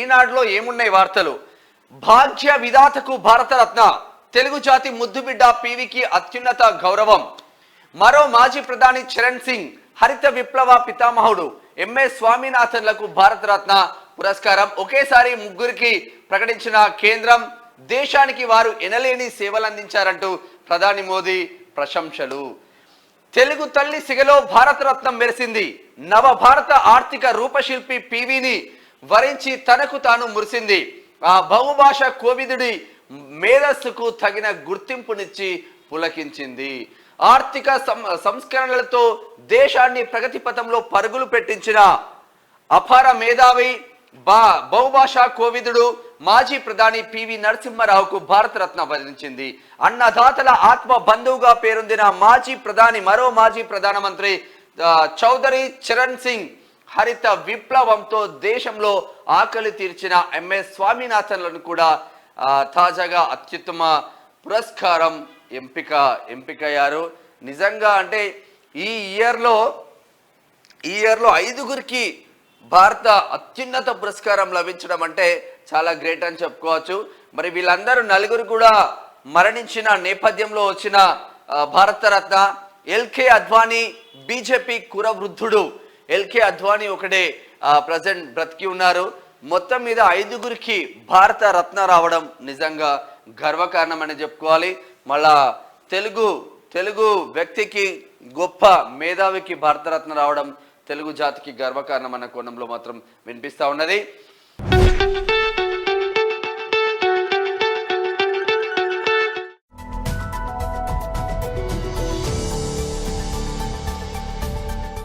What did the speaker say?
ఈనాడులో ఏమున్నాయి వార్తలు? భాగ్య విధాతకు భారతరత్న తెలుగు జాతి ముద్దుబిడ్డ పీవికి అత్యున్నత గౌరవం. మరో మాజీ ప్రధాని చరణ్ సింగ్ హరిత విప్లవ పితామహుడు ఎంఏ స్వామినాథన్లకు భారతరత్న పురస్కారం. ఒకేసారి ముగ్గురికి ప్రకటించిన కేంద్రం దేశానికి వారు ఎనలేని సేవలందించారంటూ ప్రధాని మోదీ ప్రశంసలు. తెలుగు తల్లి సిగలో భారతరత్నం మెరిసింది. నవ భారత ఆర్థిక రూపశిల్పి పివిని వరించి తనకు తాను మురిసింది. ఆ బహుభాష కోవిదుడి మేధస్సుకు తగిన గుర్తింపునిచ్చి పులకించింది. ఆర్థిక సంస్కరణలతో దేశాన్ని ప్రగతి పథంలో పరుగులు పెట్టించిన అపార మేధావి బా బహుభాషా కోవిదుడు మాజీ ప్రధాని పివి నరసింహారావుకు భారతరత్న భరించింది అన్నదాతల ఆత్మ బంధువుగా పేరొందిన మాజీ ప్రధాని మరో మాజీ ప్రధానమంత్రి చౌదరి చరణ్ సింగ్ హరిత విప్లవంతో దేశంలో ఆకలి తీర్చిన ఎంఎస్ స్వామినాథన్లను కూడా తాజాగా అత్యుత్తమ పురస్కారం ఎంపిక ఎంపికయ్యారు. నిజంగా అంటే ఈ ఇయర్లో ఈ ఇయర్లో ఐదుగురికి భారత అత్యున్నత పురస్కారం లభించడం అంటే చాలా గ్రేట్ అని చెప్పుకోవచ్చు. మరి వీళ్ళందరూ నలుగురు కూడా మరణించిన నేపథ్యంలో వచ్చిన Bharat Ratna L K Advani BJP కురవృద్ధుడు. L K Advani ఒకడే ప్రజెంట్ బ్రతికి ఉన్నారు. మొత్తం మీద ఐదుగురికి భారత రత్న రావడం నిజంగా గర్వకారణం అని చెప్పుకోవాలి. మళ్ళా తెలుగు తెలుగు వ్యక్తికి గొప్ప మేధావికి భారతరత్న రావడం తెలుగు జాతికి గర్వకారణం అన్న కోణంలో మాత్రం వినిపిస్తూ ఉన్నది.